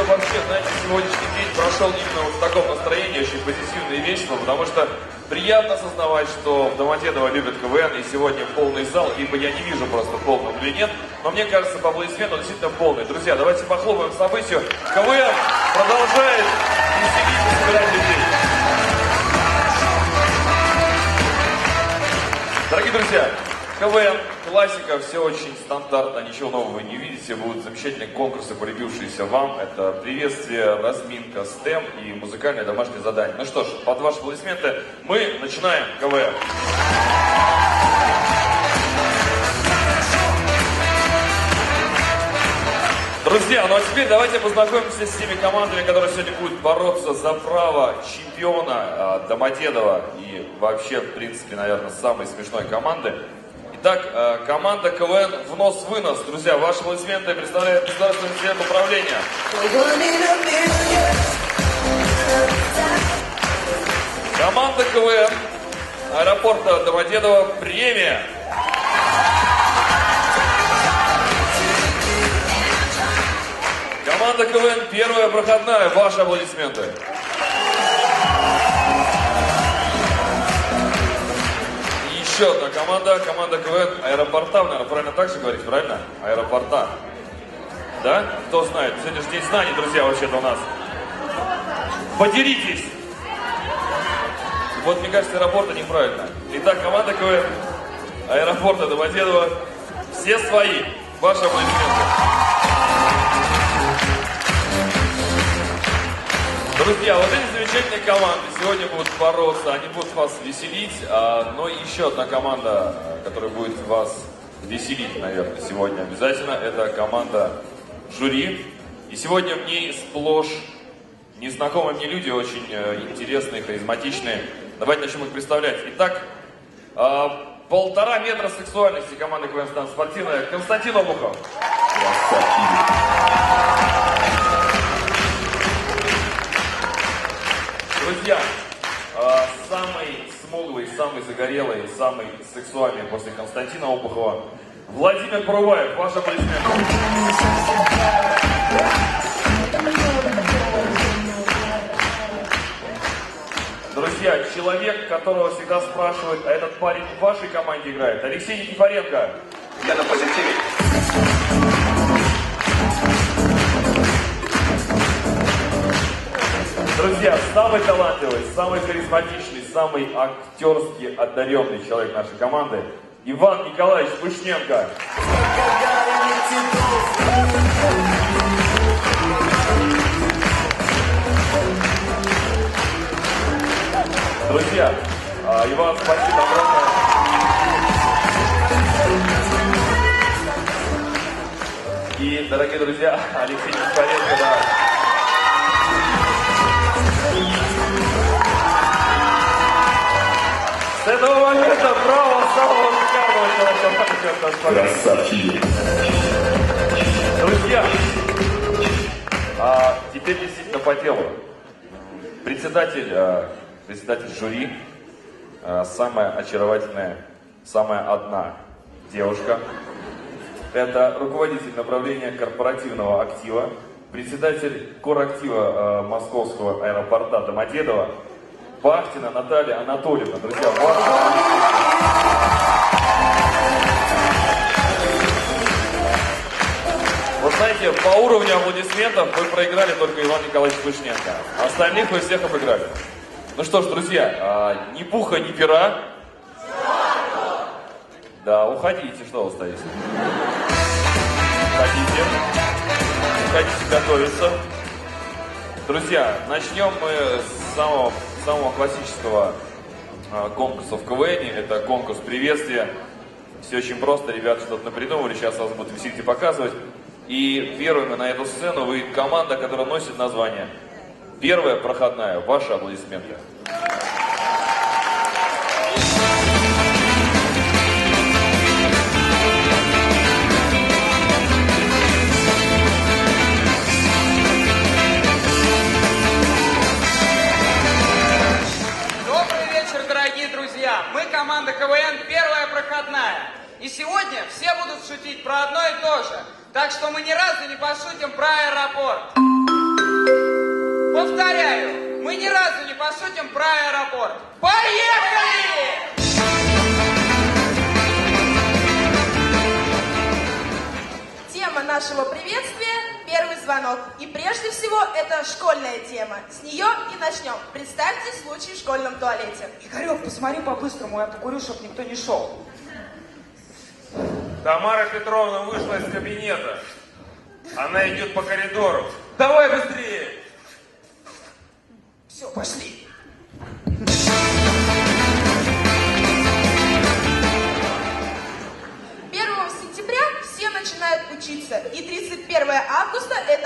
Чтобы вообще, знаете, сегодняшний день прошел именно вот в таком настроении, очень позитивно и весело, потому что приятно осознавать, что в Домодедово любят КВН, и сегодня полный зал, ибо я не вижу просто полным или нет, но мне кажется, по аплодисменту он действительно полный. Друзья, давайте похлопаем событию. КВН продолжает веселить и собирать людей. Дорогие друзья, КВН, классика, все очень стандартно, ничего нового вы не видите. Будут замечательные конкурсы, полюбившиеся вам. Это приветствие, разминка, стем и музыкальное домашнее задание. Ну что ж, под ваши аплодисменты мы начинаем КВН. Друзья, ну а теперь давайте познакомимся с теми командами, которые сегодня будут бороться за право чемпиона а, Домодедова и вообще, в принципе, наверное, самой смешной команды. Итак, а, команда КВН «Внос-вынос». Друзья, ваши аплодисменты представляет Государственный институт управления. Команда КВН аэропорта Домодедово «Премия». Команда КВН первая проходная. Ваши аплодисменты. Еще одна команда, команда КВН аэропорта, наверное, правильно так же говорить, правильно? Аэропорта. Да? Кто знает? Сегодня же день знаний, друзья, вообще-то у нас. Подеритесь! Вот, мне кажется, аэропорта неправильно. Итак, команда КВН аэропорта Домодедово. Все свои. Ваши аплодисменты. Друзья, вот эти замечательные команды сегодня будут бороться, они будут вас веселить, а, но еще одна команда, а, которая будет вас веселить, наверное, сегодня обязательно, это команда жюри. И сегодня в ней сплошь незнакомые мне люди, очень э, интересные, харизматичные. Давайте начнем их представлять. Итак, а, полтора метра сексуальности команды КВН «Стан» спортивная Константин Обухов. Друзья, а, самый смуглый, самый загорелый, самый сексуальный после Константина Обухова Владимир Паруваев. Ваши аплодисменты. Друзья, человек, которого всегда спрашивают, а этот парень в вашей команде играет, Алексей Никифоренко. Я на позитиве. Друзья, самый талантливый, самый харизматичный, самый актерски одаренный человек нашей команды Иван Николаевич Пышненко. Друзья, а, Иван, спасибо огромное. И, дорогие друзья, Алексей Никифоренко, да, С этого момента право самого шикарного человека. Друзья, а теперь действительно по делу. Председатель, а, председатель жюри, а, самая очаровательная, самая одна девушка. Это руководитель направления корпоративного актива, председатель корактива а, московского аэропорта Домодедово, Бахтина Наталья Анатольевна. Друзья, ваши Вы знаете, по уровню аплодисментов вы проиграли только Иван Николаевич Пышненко. А Остальных вы всех обыграли. Ну что ж, друзья, а, ни пуха, ни пера. Да, уходите, что вы стоите. Уходите. Уходите готовиться. Друзья, начнем мы с самого, самого классического а, конкурса в КВН. Это конкурс приветствия. Все очень просто, ребята что-то напридумывали, сейчас вас будут висеть и показывать. И первыми на эту сцену выйдет команда, которая носит название Первая проходная. Ваши аплодисменты. КВН «Первая проходная». И сегодня все будут шутить про одно и то же. Так что мы ни разу не пошутим про аэропорт. Повторяю, мы ни разу не пошутим про аэропорт. Поехали! Нашего приветствия – первый звонок. И прежде всего, это школьная тема. С нее и начнем. Представьте случай в школьном туалете. Игорек, посмотри по-быстрому, я покурю, чтобы никто не шел. Тамара Петровна вышла из кабинета. Она идет по коридору. Давай быстрее! Все, пошли.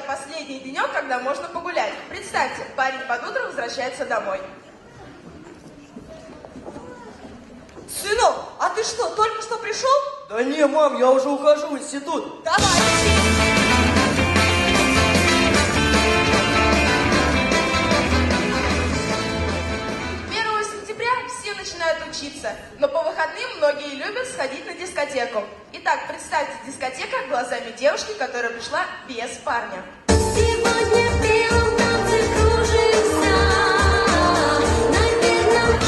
Это последний денек, когда можно погулять. Представьте, парень под утро возвращается домой. Сынок, а ты что, только что пришел? Да не, мам, я уже ухожу в институт. Давай. Представьте, дискотека глазами девушки, которая пришла без парня. Сегодня в белом танце кружится, наверно,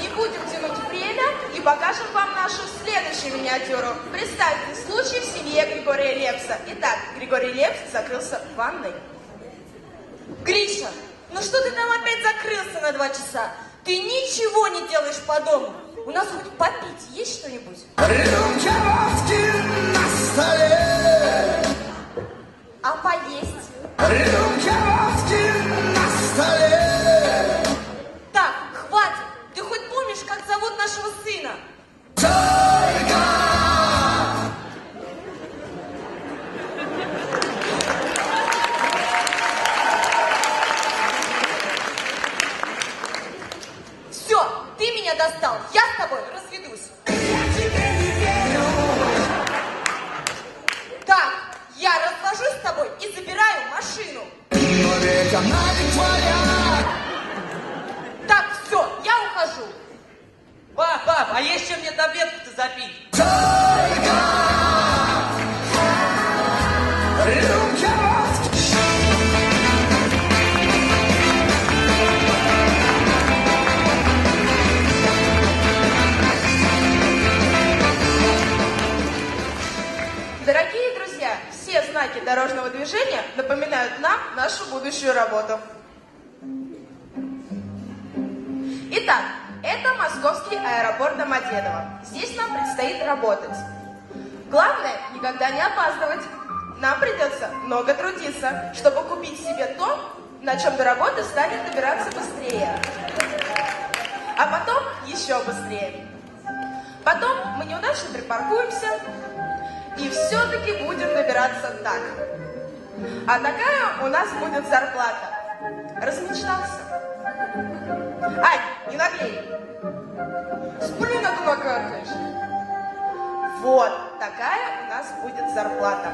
Не будем тянуть время и покажем вам нашу следующую миниатюру. Представьте случай в семье Григория Лепса. Итак, Григорий Лепс закрылся в ванной. Гриша, ну что ты там опять закрылся на два часа? Ты ничего не делаешь по дому. У нас хоть попить есть что-нибудь? Водки на столе, А поесть? рюмки водки Но ведь движения напоминают нам нашу будущую работу. Итак, это московский аэропорт Домодедово. Здесь нам предстоит работать. Главное, никогда не опаздывать. Нам придется много трудиться, чтобы купить себе то, на чем до работы станет добираться быстрее. А потом еще быстрее. Потом мы неудачно припаркуемся, и все-таки будем добираться так. А такая у нас будет зарплата. Размечтался. Ай, не наглей. Сплю на накакаешь. Вот такая у нас будет зарплата.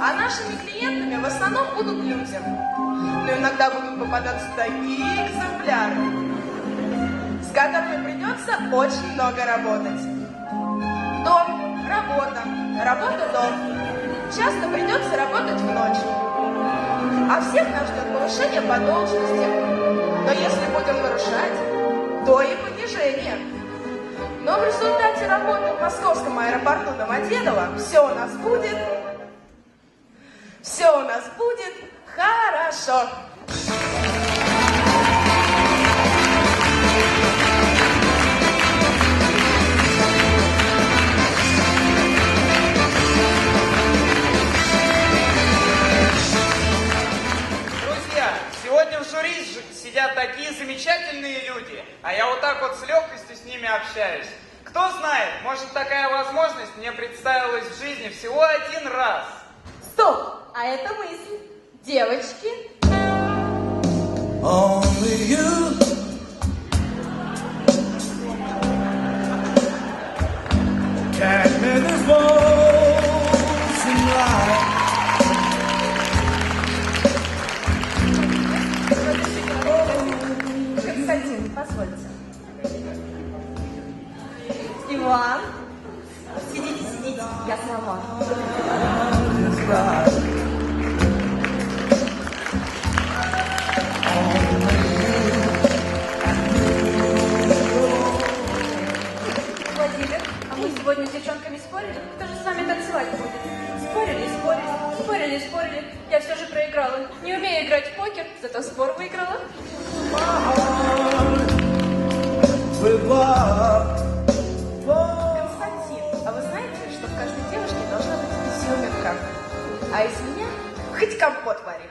А нашими клиентами в основном будут люди. Но иногда будут попадаться такие экземпляры, с которыми придется очень много работать. Дом, работа, работа, дом. Часто придется работать в ночь. А всех нас ждет повышение по должности. Но если будем нарушать, то и понижение. Но в результате работы в московском аэропорту Домодедово все у нас будет... Все у нас будет хорошо. Замечательные люди, а я вот так вот с легкостью с ними общаюсь. Кто знает, может такая возможность мне представилась в жизни всего один раз. Стоп, а это мысль. Девочки, Only you. Can't А из меня хоть компот вари.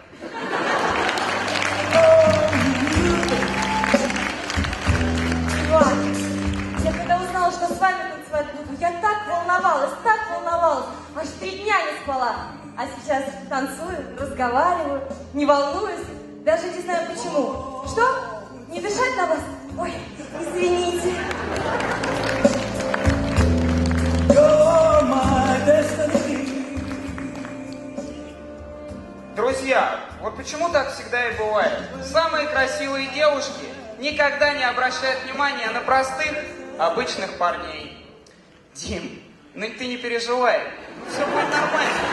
Я когда узнала, что с вами танцевать буду, я так волновалась, так волновалась, аж три дня не спала. А сейчас танцую, разговариваю, не волнуюсь, даже не знаю почему. Что? Красивые девушки никогда не обращают внимания на простых, обычных парней. Дим, ну ты не переживай, все будет нормально.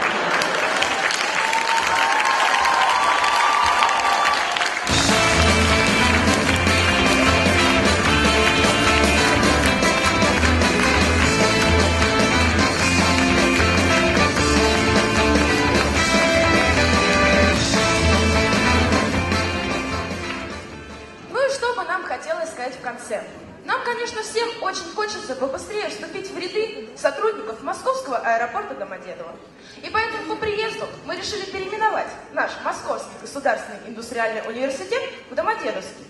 Побыстрее вступить в ряды сотрудников московского аэропорта Домодедово. И поэтому по приезду мы решили переименовать наш Московский государственный индустриальный университет в Домодедовский.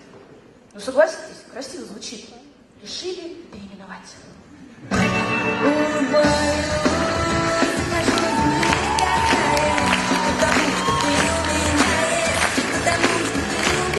Ну согласитесь, красиво звучит. Решили переименовать.